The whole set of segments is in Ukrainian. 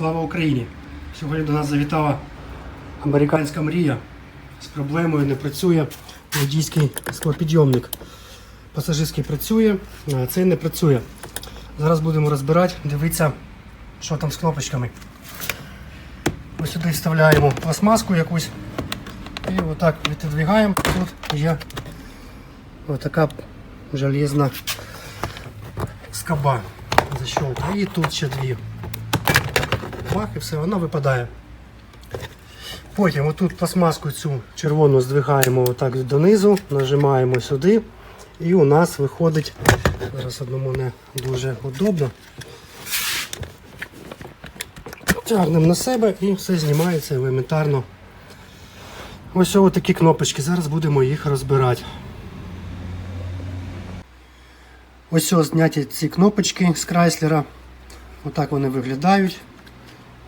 Україні! Сьогодні до нас завітала американська мрія. З проблемою не працює водійський склопідйомник. Пасажирський працює, а цей не працює. Зараз будемо розбирати, дивитися, що там з кнопочками. Ось сюди вставляємо пластмаску якусь. І отак віддвигаємо. Тут є отака железна скоба защолка. І тут ще дві. Бах, і все, вона випадає. Потім отут пластмаску цю червону здвигаємо отак донизу, нажимаємо сюди. І у нас виходить, зараз одному не дуже удобно. Тягнемо на себе і все знімається елементарно. Ось такі кнопочки. Зараз будемо їх розбирати. Ось зняті ці кнопочки з Крайслера. Отак вони виглядають.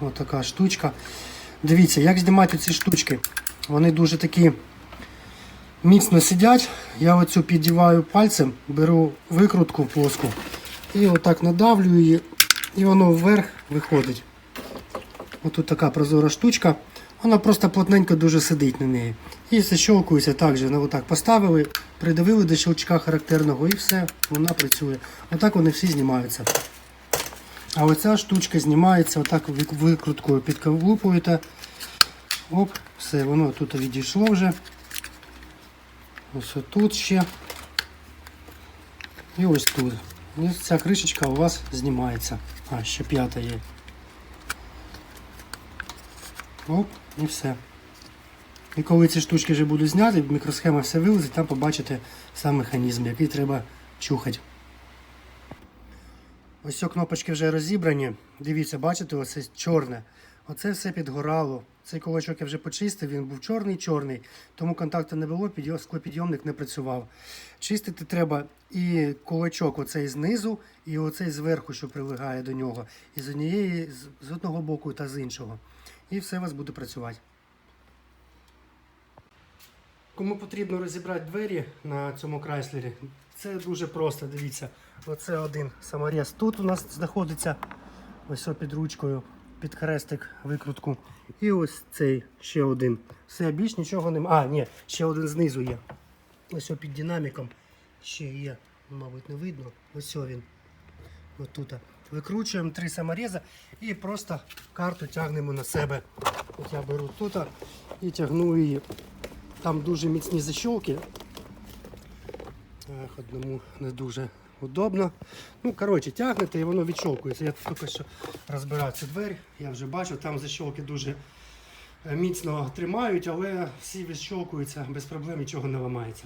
Ось така штучка. Дивіться, як знімати ці штучки. Вони дуже такі міцно сидять. Я оцю піддіваю пальцем, беру викрутку плоску і отак надавлюю її, і воно вверх виходить. Отут така прозора штучка. Вона просто плотненько дуже сидить на неї. І защолкується так же. Отак поставили, придавили до щелчка характерного і все, вона працює. Отак вони всі знімаються. А оця штучка знімається, отак вик- викруткою підколупуєте. Оп, все, воно тут відійшло вже. Ось тут ще. І ось тут. І ця кришечка у вас знімається. А, ще п'ята є. Оп, і все. І коли ці штучки вже будуть зняті, мікросхема все вилазить, там побачите сам механізм, який треба чухати. Ось ці кнопочки вже розібрані. Дивіться, бачите, оце чорне. Оце все підгорало. Цей кулачок я вже почистив, він був чорний-чорний, тому контакту не було, склопідйомник не працював. Чистити треба і кулачок оцей знизу, і оцей зверху, що прилягає до нього. І з однієї, з одного боку та з іншого. І все у вас буде працювати. Кому потрібно розібрати двері на цьому крайслері, це дуже просто, дивіться. Оце один саморез тут у нас знаходиться, ось під ручкою, під хрестик викрутку. І ось цей ще один. Все, більш нічого немає. А, ні, ще один знизу є. Ось під динаміком ще є, мабуть, не видно. Ось він. Ось тут. Викручуємо три саморези і просто карту тягнемо на себе. От я беру тут і тягну її. Там дуже міцні защолки. Ех, Одному не дуже удобно. Ну, коротше, тягнете і воно відщолкується. Я тільки що розбирав цю двері, я вже бачу, там защолки дуже е, міцно тримають, але всі відщолкуються, без проблем нічого не ламається.